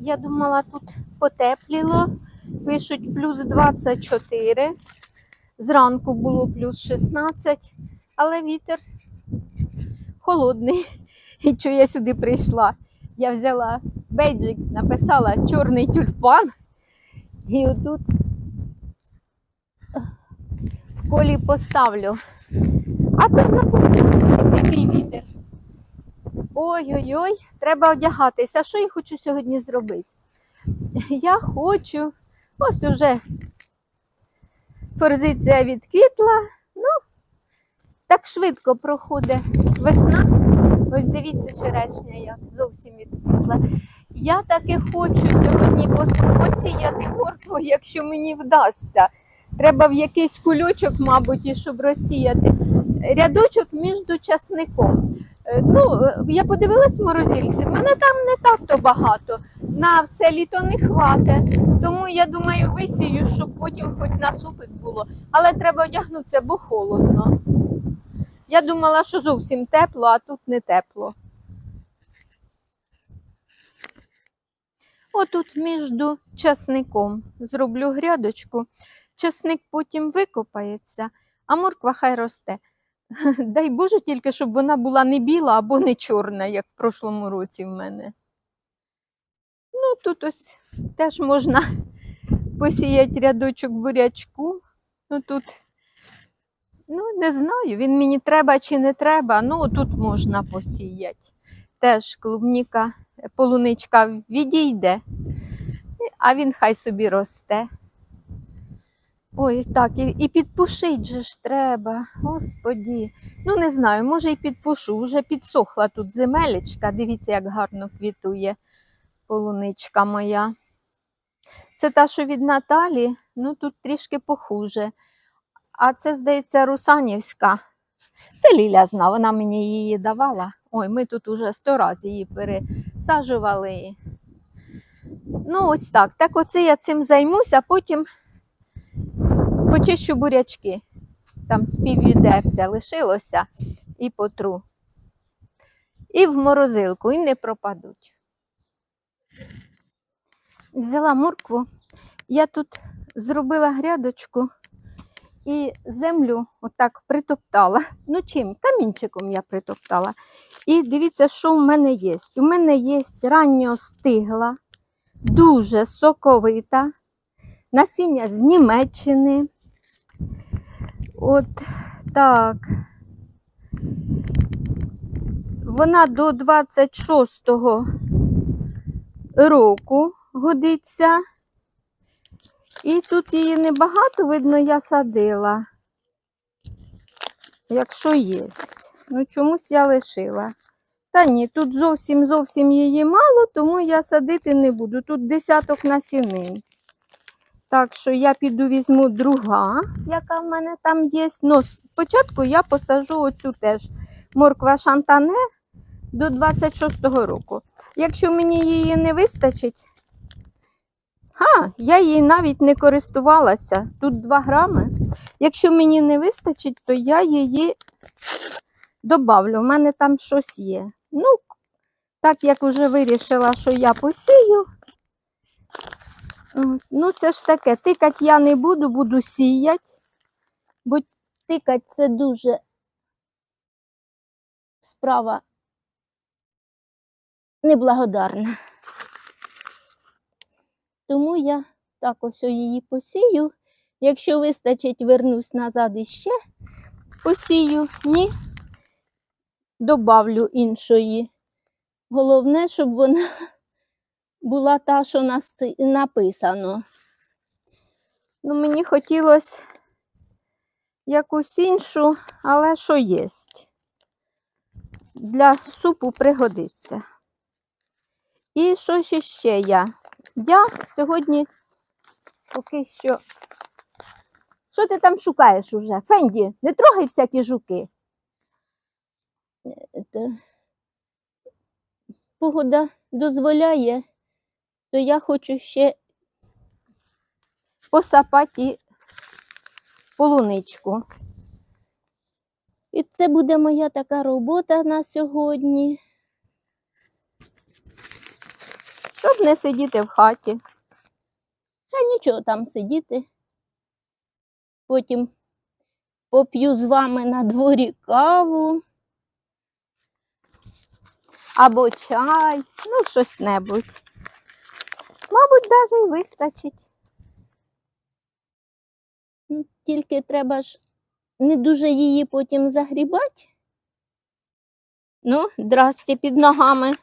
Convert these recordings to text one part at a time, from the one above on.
Я думала, тут потепліло. Пишуть плюс 24. Зранку було плюс 16, але вітер холодний. І що я сюди прийшла? Я взяла бейджик, написала чорний тюльпан. І отут в колі поставлю. А то забуду, який вітер. Ой-ой-ой, треба одягатися. Що я хочу сьогодні зробити? Я хочу. Ось уже форзиція відквітла. Ну, так швидко проходить весна. Ось дивіться, черешня як зовсім відквітла. Я таки хочу сьогодні посіяти моркву, якщо мені вдасться. Треба в якийсь кульочок, мабуть, і щоб розсіяти. Рядочок між часником. Е, Ну, е, я подивилась в морозильці, в мене там не так то багато. На все літо не хватить. Тому я думаю, висію, щоб потім хоч на супик було. Але треба одягнутися, бо холодно. Я думала, що зовсім тепло, а тут не тепло. Отут між часником зроблю грядочку. Часник потім викопається, а морква хай росте. Дай Боже, тільки щоб вона була не біла або не чорна, як в прошлому році в мене. Ну, тут ось теж можна посіяти рядочок бурячку. Ну, тут, ну, не знаю, він мені треба чи не треба. Ну, тут можна посіяти. Теж клубніка, полуничка відійде, а він хай собі росте. Ой, так, і, і підпушить же ж треба, господі. Ну, не знаю, може і підпушу. Вже підсохла тут земелечка. Дивіться, як гарно квітує полуничка моя. Це та, що від Наталі, ну тут трішки похуже. А це, здається, Русанівська. Це Ліля зна, вона мені її давала. Ой, ми тут уже сто разів її пересаджували. Ну, ось так. Так оце я цим займуся, потім почищу бурячки. Там з піввідерця лишилося і потру. І в морозилку, і не пропадуть. Взяла моркву, я тут зробила грядочку і землю отак притоптала. Ну чим? Камінчиком я притоптала. І дивіться, що в мене є. У мене є ранньо стигла, дуже соковита, насіння з Німеччини. От так. Вона до 26-го року годиться. І тут її небагато, видно, я садила. Якщо є. Ну, чомусь я лишила. Та ні, тут зовсім зовсім її мало, тому я садити не буду. Тут десяток насінин. Так що я піду візьму друга, яка в мене там є. Ну, спочатку я посажу оцю теж морква шантане до 26-го року. Якщо мені її не вистачить, а, я її навіть не користувалася. Тут 2 грами. Якщо мені не вистачить, то я її добавлю. У мене там щось є. Ну, так як вже вирішила, що я посію. Ну, це ж таке. Тикать я не буду, буду сіяти. Бо тикать це дуже справа неблагодарна. Тому я так ось її посію. Якщо вистачить, вернусь назад іще посію, ні, добавлю іншої. Головне, щоб вона була та, що нас написано. Ну, мені хотілося якусь іншу, але що є. Для супу пригодиться. І що ж ще я? Я сьогодні поки що. Що ти там шукаєш уже? Фенді, не трогай всякі жуки. Е, Погода дозволяє, то я хочу ще посапати полуничку. І це буде моя така робота на сьогодні. щоб не сидіти в хаті. Та нічого там сидіти. Потім поп'ю з вами на дворі каву. Або чай, ну щось небудь. Мабуть, навіть й вистачить. Ну, Тільки треба ж не дуже її потім загрібати. Ну, здрасте під ногами.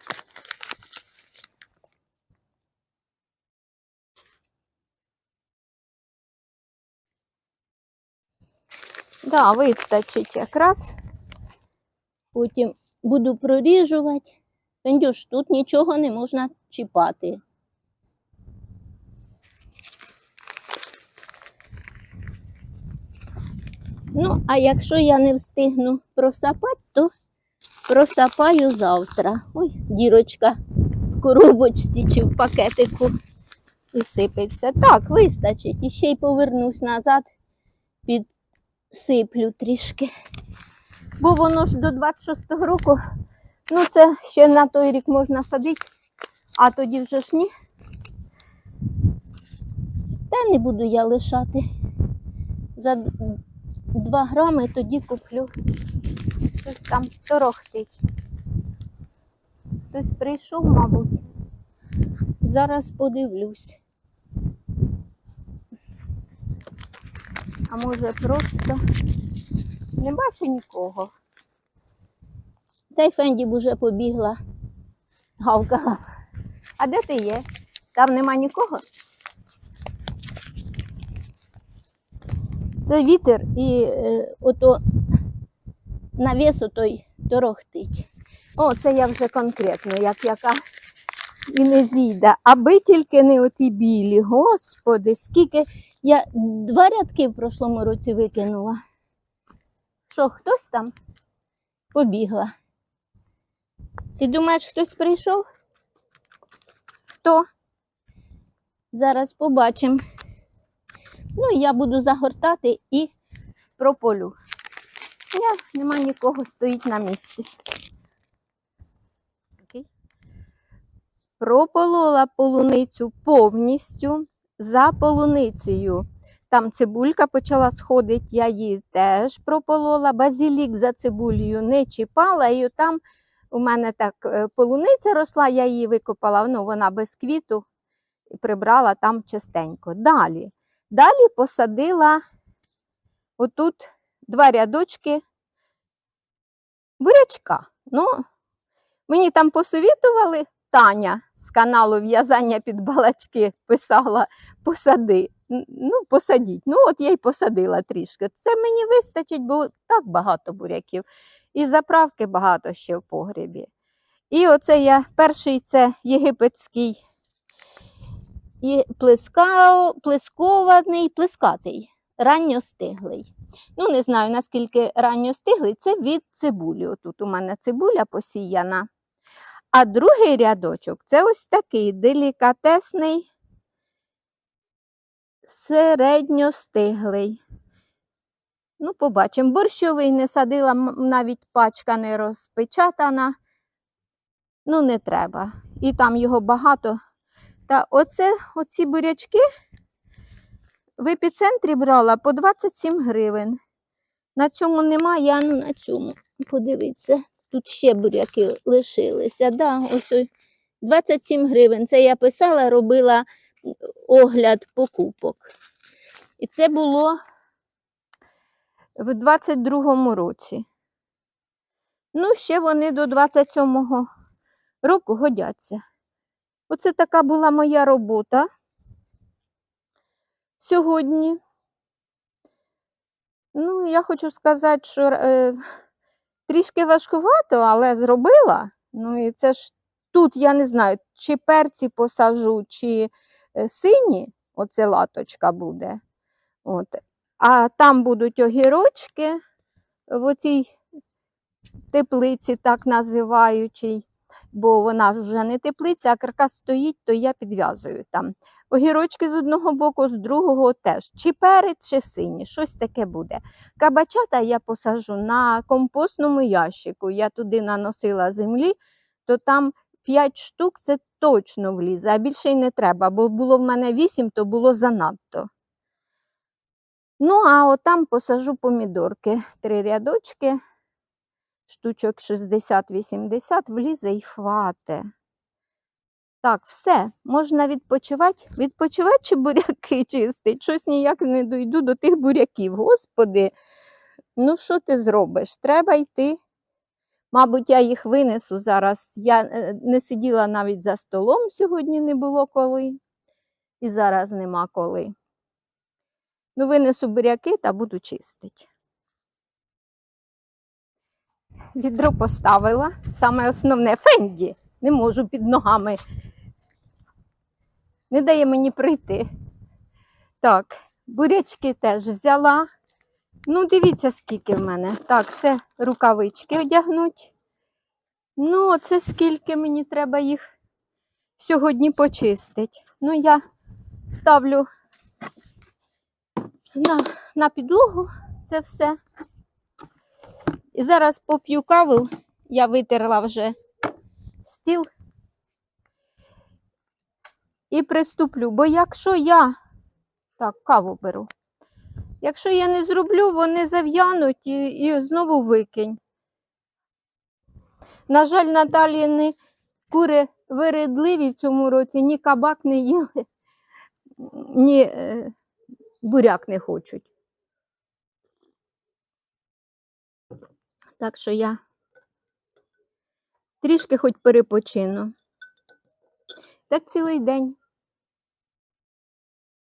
Да, вистачить якраз. Потім буду проріжувати. Фендюш, тут нічого не можна чіпати. Ну, а якщо я не встигну просапати, то просапаю завтра. Ой, дірочка в коробочці чи в пакетику і сипеться. Так, вистачить. І ще й повернусь назад, підсиплю трішки. Бо воно ж до 26-го року, ну це ще на той рік можна садити, а тоді вже ж ні. Та не буду я лишати. За 2 грами тоді куплю. Щось там торохтить. Хтось прийшов, мабуть. Зараз подивлюсь. А може просто не бачу нікого. Та й Фенді б уже побігла. Гавкала. А де ти є? Там нема нікого? Це вітер і е, ото навіс отой торохтить. О, це я вже конкретно, як яка і не зійде. Аби тільки не оті білі. Господи, скільки я два рядки в прошлому році викинула. Що, хтось там побігла? Ти думаєш, хтось прийшов? Хто? Зараз побачимо. Ну, і я буду загортати і прополю. Ні, нема нікого, стоїть на місці. Прополола полуницю повністю за полуницею. Там цибулька почала сходити, я її теж прополола. Базилік за цибулею не чіпала. І там у мене так е, полуниця росла, я її викопала, ну, вона без квіту і прибрала там частенько. Далі. Далі посадила отут два рядочки бурячка. Ну, мені там посовітували, Таня з каналу В'язання під балачки писала посади. Ну, посадіть. Ну, от я й посадила трішки. Це мені вистачить, бо так багато буряків. І заправки багато ще в погребі. І оце я перший це єгипетський і плеска, плескований, плескатий, ранньостиглий. Ну, не знаю, наскільки ранньостиглий, це від цибулі. Тут у мене цибуля посіяна. А другий рядочок це ось такий делікатесний, середньостиглий. Ну, побачимо. Борщовий не садила, навіть пачка не розпечатана. Ну, не треба. І там його багато. Та оце, оці бурячки в епіцентрі брала по 27 гривень. На цьому немає, а ну на цьому. Подивіться, тут ще буряки лишилися. Да, ось ось 27 гривень. Це я писала, робила огляд покупок. І це було в 22-му році. Ну, ще вони до 27-го року годяться. Оце така була моя робота сьогодні. Ну, я хочу сказати, що е, трішки важкувато, але зробила. Ну і це ж тут я не знаю, чи перці посажу, чи е, сині, оце латочка буде. От. А там будуть огірочки в оцій теплиці, так називаючій бо вона вже не теплиця, а каркас стоїть, то я підв'язую там. Огірочки з одного боку, з другого теж. Чи перець, чи сині, щось таке буде. Кабачата я посажу на компостному ящику. Я туди наносила землі, то там 5 штук це точно влізе, а більше й не треба, бо було в мене 8, то було занадто. Ну, а отам посажу помідорки. Три рядочки, штучок 60-80, влізе і хвате. Так, все, можна відпочивати. Відпочивати чи буряки чистить? Щось ніяк не дойду до тих буряків. Господи, ну що ти зробиш? Треба йти. Мабуть, я їх винесу зараз. Я е, не сиділа навіть за столом, сьогодні не було коли. І зараз нема коли. Ну, винесу буряки та буду чистити. Відро поставила. Саме основне фенді. Не можу під ногами. Не дає мені прийти. Так, бурячки теж взяла. Ну, дивіться, скільки в мене. Так, це рукавички одягнуть. Ну, оце скільки мені треба їх сьогодні почистити. Ну, я ставлю на, на підлогу це все. І зараз поп'ю каву. Я витерла вже стіл і приступлю. Бо якщо я так, каву беру. Якщо я не зроблю, вони зав'януть і, і знову викинь. На жаль, Наталі не кури виридливі в цьому році, ні кабак не їли, ні е, буряк не хочуть. Так що я трішки хоч перепочину. Так цілий день.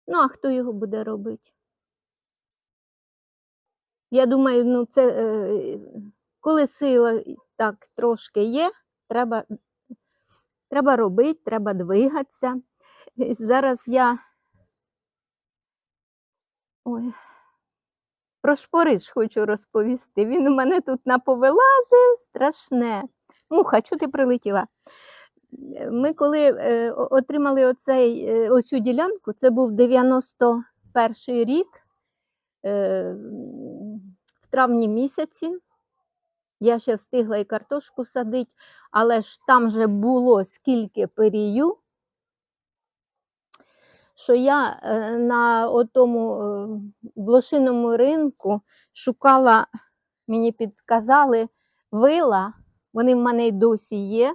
Ну, а хто його буде робити? Я думаю, ну це е, коли сила так трошки є, треба, треба робити, треба двигатися. І Зараз я Ой. Про шпориш хочу розповісти. Він у мене тут наповилазив страшне. Муха, чого ти прилетіла? Ми коли е, отримали оцей, е, оцю ділянку, це був 91 рік, е, в травні місяці. Я ще встигла і картошку садити, але ж там же було скільки перію, що я е, на отому е, блошиному ринку шукала, мені підказали вила, вони в мене й досі є.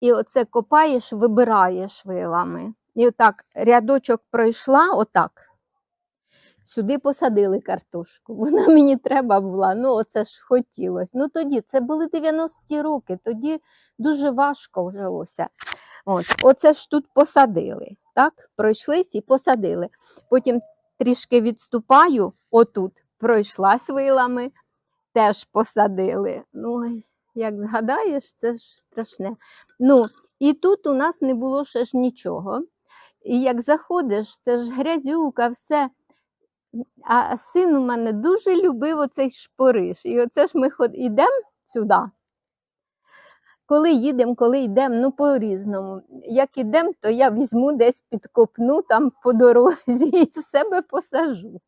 І оце копаєш, вибираєш вилами. І отак рядочок пройшла, отак. Сюди посадили картошку. Вона мені треба була. Ну, оце ж хотілося. Ну тоді це були 90-ті роки, тоді дуже важко жилося. От, оце ж тут посадили. Так, пройшлись і посадили. Потім трішки відступаю, отут пройшлась вилами, теж посадили. Ну, як згадаєш, це ж страшне. Ну, і тут у нас не було ще ж нічого. І як заходиш, це ж грязюка, все. А син у мене дуже любив оцей шпориш. І оце ж ми йдемо сюди. Коли їдемо, коли йдемо, ну по-різному. Як ідемо, то я візьму десь підкопну там по дорозі і в себе посажу.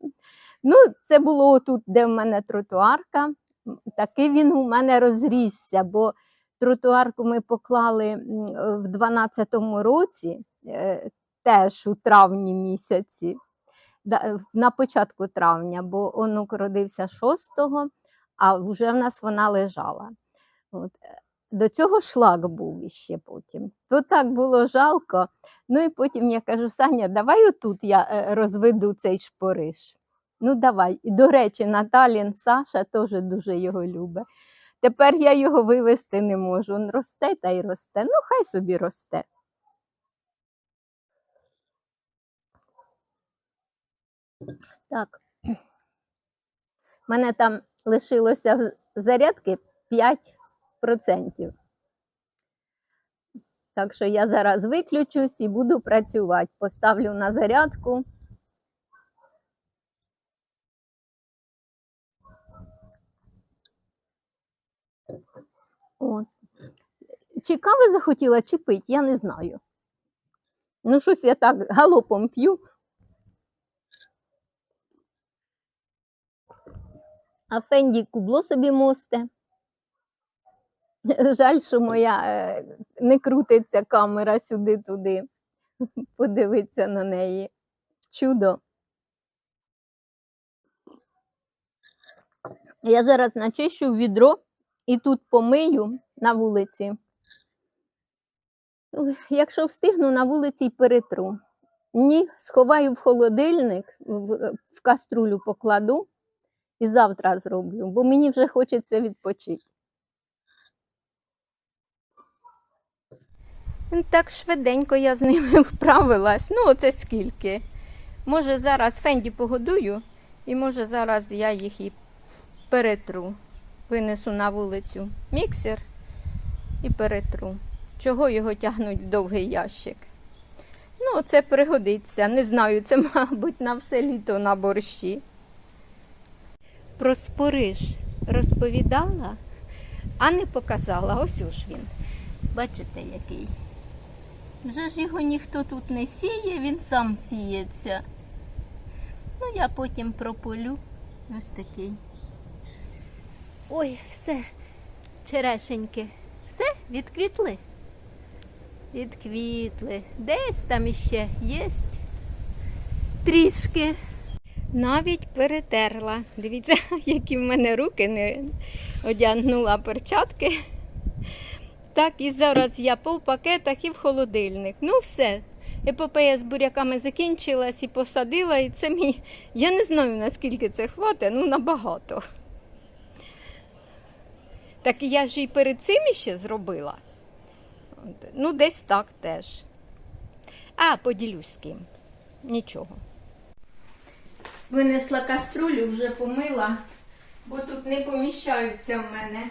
Ну, це було отут, де в мене тротуарка. Такий він у мене розрісся, бо тротуарку ми поклали в 12-му році, е, теж у травні місяці на початку травня, бо онук родився 6-го, а вже в нас вона лежала. От. До цього шлак був іще потім. То так було жалко. Ну і потім я кажу: Саня, давай отут я е, розведу цей шпориш. Ну, давай. І, до речі, Наталін Саша теж дуже його любить. Тепер я його вивезти не можу. Він росте та й росте. Ну, хай собі росте. Так. У мене там лишилося зарядки 5%. Так що я зараз виключусь і буду працювати. Поставлю на зарядку. От. Чи кави захотіла чи пить, я не знаю. Ну, щось я так галопом п'ю. А Фенді кубло собі мосте. Жаль, що моя е, не крутиться камера сюди-туди. Подивитися на неї. Чудо. Я зараз начищу відро і тут помию на вулиці. Якщо встигну, на вулиці й перетру. Ні, сховаю в холодильник, в, в каструлю покладу і завтра зроблю, бо мені вже хочеться відпочити. Так швиденько я з ними вправилась. Ну, оце скільки. Може, зараз Фенді погодую, і може зараз я їх і перетру. Винесу на вулицю міксер і перетру. Чого його тягнуть в довгий ящик? Ну, це пригодиться. Не знаю, це, мабуть, на все літо на борщі. Про спориш розповідала, а не показала. Ось уж він. Бачите, який. Вже ж його ніхто тут не сіє, він сам сіється. Ну, я потім прополю. Ось такий. Ой, все, черешеньки. Все, відквітли? Відквітли. Десь там іще є. Трішки. Навіть перетерла. Дивіться, які в мене руки не одягнула перчатки. Так, і зараз я пол пакетах і в холодильник. Ну, все. Епопея з буряками закінчилась і посадила, і це мені. Я не знаю, наскільки це хватить, ну набагато. Так я ж і перед цим іще зробила. Ну, десь так теж. А, поділюсь з ким. Нічого. Винесла каструлю, вже помила, бо тут не поміщаються в мене.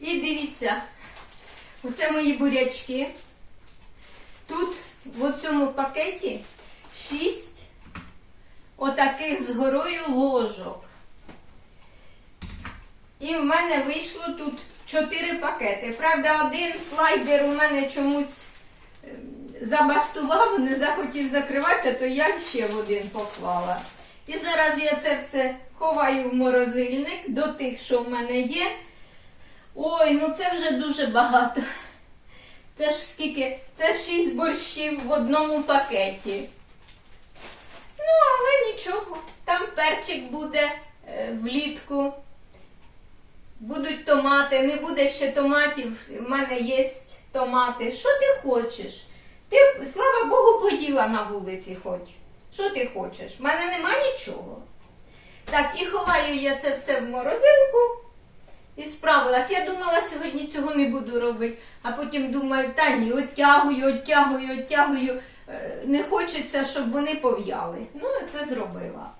І дивіться, оце мої бурячки. Тут в цьому пакеті шість отаких з горою ложок. І в мене вийшло тут чотири пакети. Правда, один слайдер у мене чомусь ем, забастував, не захотів закриватися, то я ще в один поклала. І зараз я це все ховаю в морозильник до тих, що в мене є. Ой, ну це вже дуже багато. Це ж скільки? Це шість борщів в одному пакеті. Ну, але нічого. Там перчик буде е, влітку. Будуть томати, не буде ще томатів. У мене є томати. Що ти хочеш? Ти, слава Богу, поїла на вулиці хоч. Що ти хочеш? У мене нема нічого. Так, і ховаю я це все в морозилку і справилась. Я думала, сьогодні цього не буду робити, а потім думаю, та ні, оттягую, оттягую, оттягую. Е, Не хочеться, щоб вони пов'яли. Ну, це зробила.